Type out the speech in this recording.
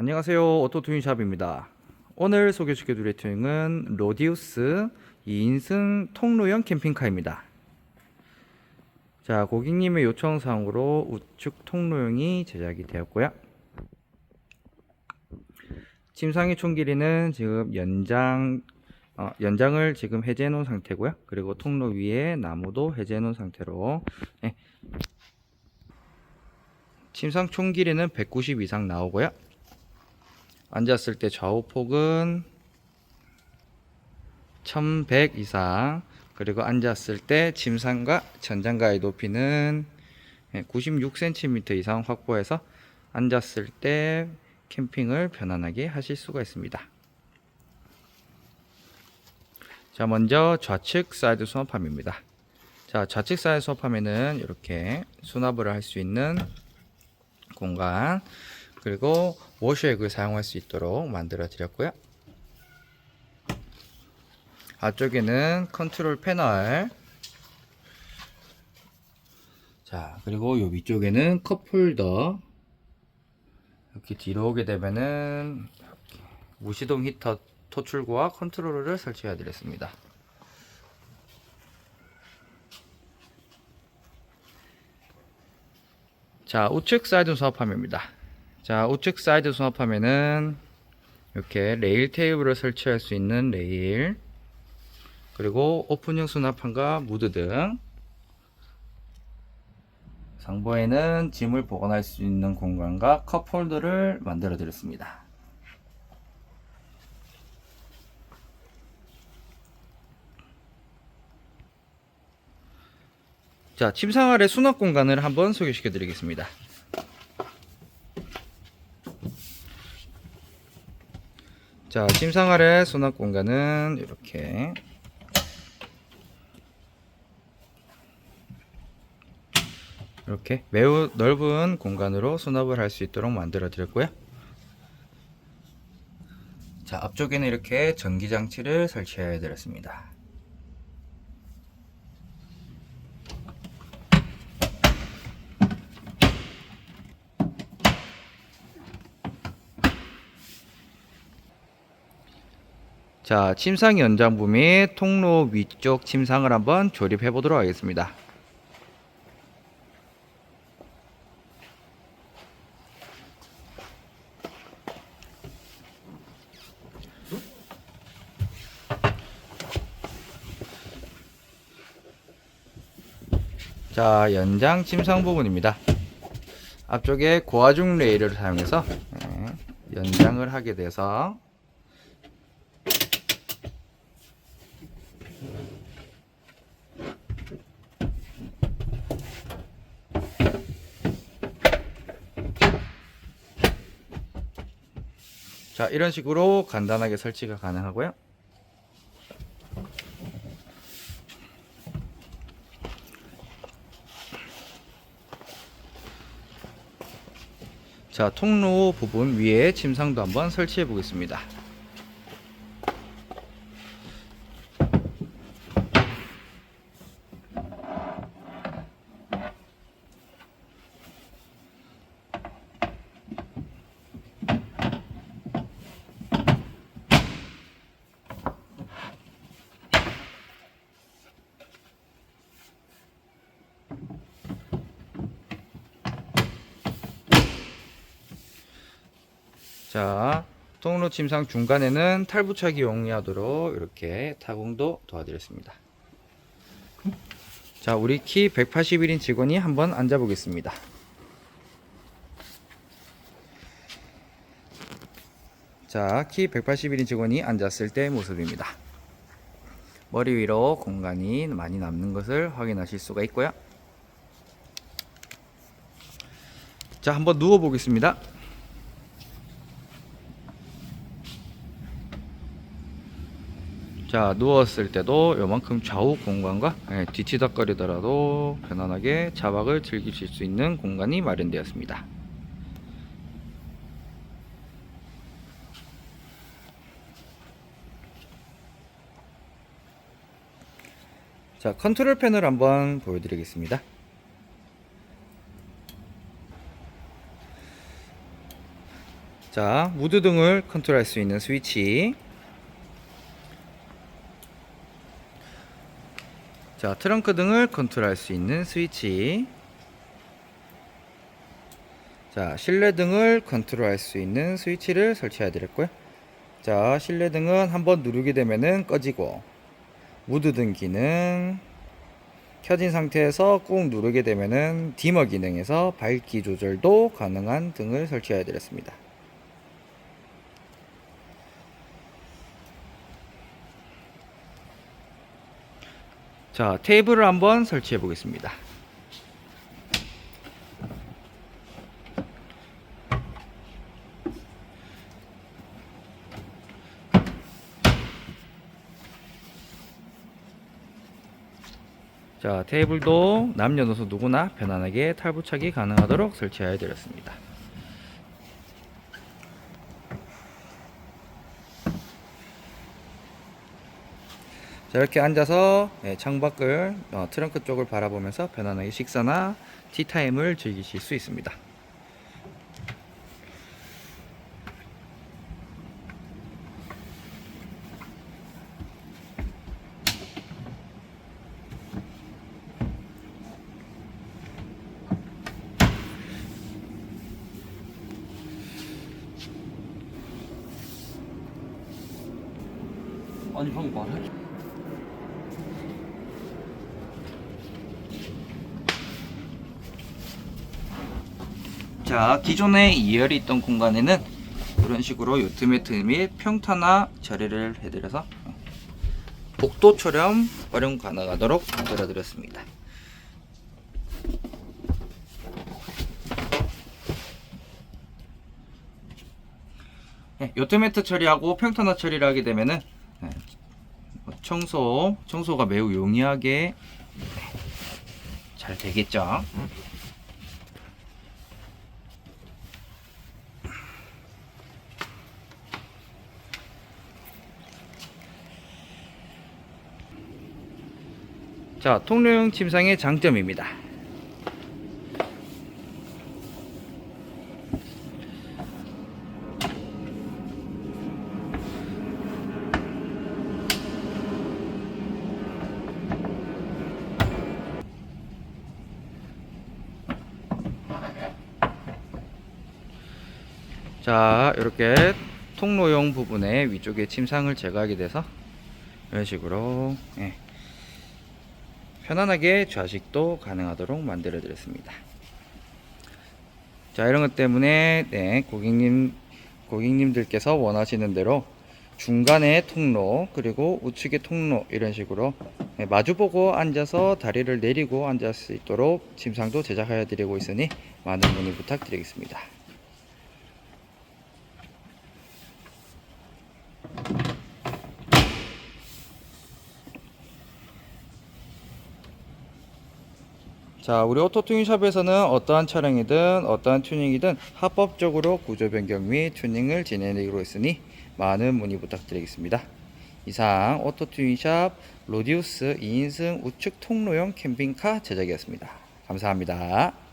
안녕하세요. 오토튜닝샵입니다. 오늘 소개시켜 드릴 튜닝은 로디우스 2인승 통로형 캠핑카입니다. 자 고객님의 요청 사항으로 우측 통로형이 제작이 되었고요. 침상의 총 길이는 지금 연장 어, 연장을 지금 해제해 놓은 상태고요. 그리고 통로 위에 나무도 해제해 놓은 상태로 네. 침상 총 길이는 190 이상 나오고요 앉았을 때 좌우 폭은 1100 이상 그리고 앉았을 때 침상과 천장가의 높이는 96cm 이상 확보해서 앉았을 때 캠핑을 편안하게 하실 수가 있습니다. 자, 먼저 좌측 사이드 수납함입니다. 자, 좌측 사이드 수납함에는 이렇게 수납을 할 수 있는 공간 그리고 워셔액을 사용할 수 있도록 만들어 드렸고요. 앞쪽에는 컨트롤 패널 자 그리고 요 위쪽에는 컵 홀더 이렇게 뒤로 오게 되면은 무시동 히터 토출구와 컨트롤러를 설치해 드렸습니다. 자 우측 사이드 수납함입니다. 자 우측 사이드 수납함에는 이렇게 레일 테이블을 설치할 수 있는 레일 그리고 오픈형 수납함과 무드 등 상부에는 짐을 보관할 수 있는 공간과 컵홀더를 만들어 드렸습니다. 자, 침상 아래 수납 공간을 한번 소개시켜 드리겠습니다. 자, 침상 아래 수납 공간은 이렇게 이렇게 매우 넓은 공간으로 수납을 할 수 있도록 만들어 드렸고요. 자, 앞쪽에는 이렇게 전기 장치를 설치해 드렸습니다. 자, 침상 연장부 및 통로 위쪽 침상을 한번 조립해 보도록 하겠습니다. 자, 연장 침상 부분입니다. 앞쪽에 고화중 레일을 사용해서 네, 연장을 하게 돼서 자 이런 식으로 간단하게 설치가 가능하고요. 자 통로 부분 위에 침상도 한번 설치해 보겠습니다 자 통로 침상 중간에는 탈부착이 용이하도록 이렇게 타공도 도와드렸습니다. 자 우리 키 181인 직원이 한번 앉아 보겠습니다. 자 키 181인 직원이 앉았을 때 모습입니다. 머리 위로 공간이 많이 남는 것을 확인하실 수가 있고요. 자 한번 누워 보겠습니다 자 누웠을 때도 요만큼 좌우 공간과 예, 뒤치닥거리더라도 편안하게 자박을 즐기실 수 있는 공간이 마련되었습니다 자 컨트롤 패널 한번 보여드리겠습니다 자, 무드 등을 컨트롤 할 수 있는 스위치. 자, 트렁크 등을 컨트롤할 수 있는 스위치. 자, 실내 등을 컨트롤할 수 있는 스위치를 설치해야 되겠고요. 자, 실내 등은 한번 누르게 되면은 꺼지고, 무드 등 기능, 켜진 상태에서 꾹 누르게 되면은 디머 기능에서 밝기 조절도 가능한 등을 설치해야 되겠습니다. 자, 테이블을 한번 설치해 보겠습니다. 자, 테이블도 남녀노소 누구나 편안하게 탈부착이 가능하도록 설치해야 되겠습니다. 자, 이렇게 앉아서 예, 창밖을 어, 트렁크 쪽을 바라보면서 편안하게 식사나 티타임을 즐기실 수 있습니다. 아니 방금 말하기 자, 기존에 2열이 있던 공간에는 이런 식으로 요트 매트 및 평탄화 처리를 해드려서 복도처럼 활용 가능하도록 만들어드렸습니다. 네, 요트 매트 처리하고 평탄화 처리를 하게 되면은 네, 청소, 청소가 매우 용이하게 네, 잘 되겠죠. 자, 통로용 침상의 장점입니다. 자, 이렇게 통로용 부분에 위쪽에 침상을 제거하게 돼서 이런 식으로 예, 편안하게 좌식도 가능하도록 만들어 드렸습니다. 자, 이런 것 때문에 네, 고객님 고객님들께서 원하시는 대로 중간에 통로 그리고 우측에 통로 이런 식으로 네, 마주보고 앉아서 다리를 내리고 앉을 수 있도록 침상도 제작하여 드리고 있으니 많은 문의 부탁드리겠습니다. 자, 우리 오토 튜닝샵에서는 어떠한 차량이든 어떠한 튜닝이든 합법적으로 구조 변경 및 튜닝을 진행하기로 했으니 많은 문의 부탁드리겠습니다. 이상 오토 튜닝샵 로디우스 2인승 우측 통로용 캠핑카 제작이었습니다. 감사합니다.